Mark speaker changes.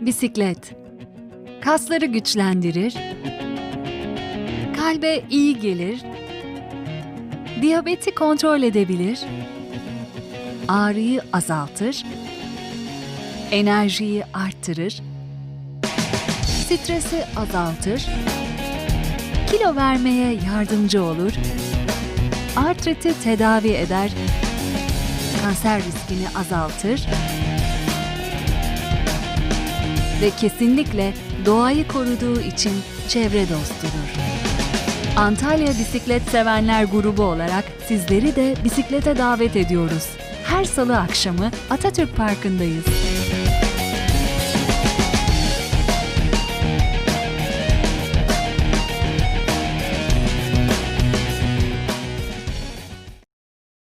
Speaker 1: Bisiklet. Kasları güçlendirir. Kalbe iyi gelir. Diyabeti kontrol edebilir. Ağrıyı azaltır. Enerjiyi arttırır. Stresi azaltır. Kilo vermeye yardımcı olur. Artriti tedavi eder. Kanser riskini azaltır ve kesinlikle doğayı koruduğu için çevre dostudur. Antalya Bisiklet Sevenler grubu olarak sizleri de bisiklete davet ediyoruz. Her salı akşamı Atatürk Parkı'ndayız.